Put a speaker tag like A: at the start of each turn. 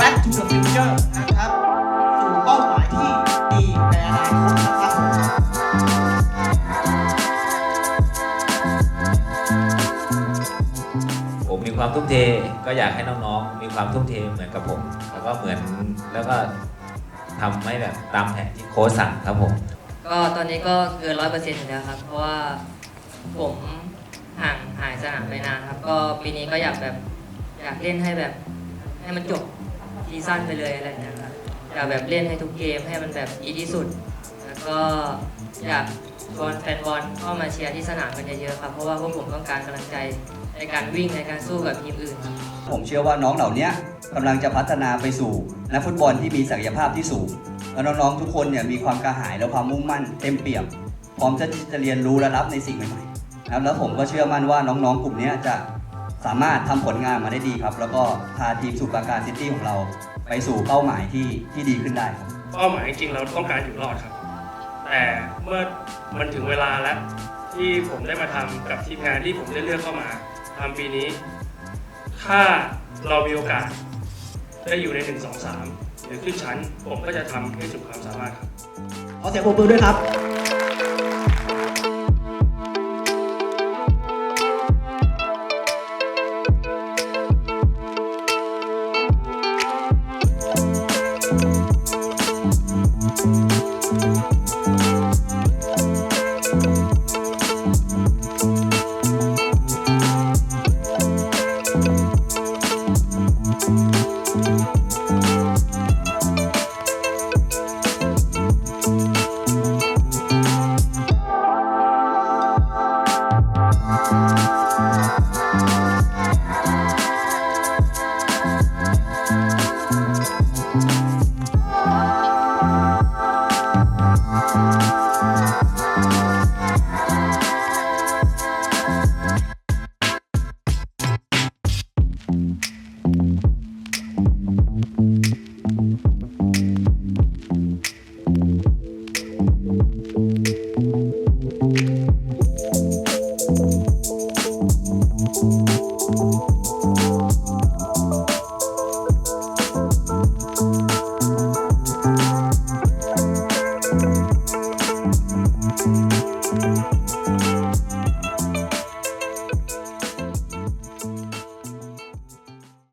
A: back to the future นะครับสู่เป้าหมายที่ดีในอนาคตนะครับ
B: ผมมีความทุ่มเทก็อยากให้น้องๆ มีความทุ่มเทเหมือนกับผม แล้วก็เหมือนแล้วก็ทำให้แบบตามแผนที่โค้ชสั่งครับผม
C: ก็ตอนนี้ก็เกินร้อยเปอร์เซ็นต์แล้วครับ เพราะว่าผมห่างหายสนามไปนานครับ ก็ปีนี้ก็อยากแบบอยากเล่นให้แบบ ให้มันจบซีซั่นไปเลยอะไรอย่างเงี้ยครับอยากแบบเล่นให้ทุกเกมให้มันแบบดีที่สุด แล้วก็อยากชวนแฟนบอลเข้ามาเชียร์ที่สนามกันเยอะๆครับ เพราะว่าพวกผมต้องการกำลังใจในการวิ่งในการสู้กับทีมอื่นครับ
D: ผมเชื่อว่าน้องเหล่านี้กำลังจะพัฒนาไปสู่นักฟุตบอลที่มีศักยภาพที่สูง แล้วน้องๆทุกคนเนี่ยมีความกระหายและความมุ่งมั่นเต็มเปี่ยม พร้อมจะจะเรียนรู้และรับในสิ่งใหม่ๆแล้วผมก็เชื่อมั่นว่าน้องๆกลุ่มนี้จะ สามารถทำผลงานมาได้ดีครับ แล้วก็พาทีมสู่ปราการซิตี้ของเราไปสู่เป้าหมายที่ที่ดีขึ้นได้ครับ
E: เป้าหมายจริงๆเราต้องการอยู่รอดครับ แต่เมื่อมันถึงเวลาแล้วที่ผมได้มาทำกับทีมงานที่ผมได้เลือกเข้ามาทำปีนี้ ถ้าเรามีโอกาสได้อยู่ใน1 2 3หรือขึ้นชั้น ผมก็จะทำให้สุดความสามารถครับ
A: ขอเสียงปรบมือด้วยครับ Thank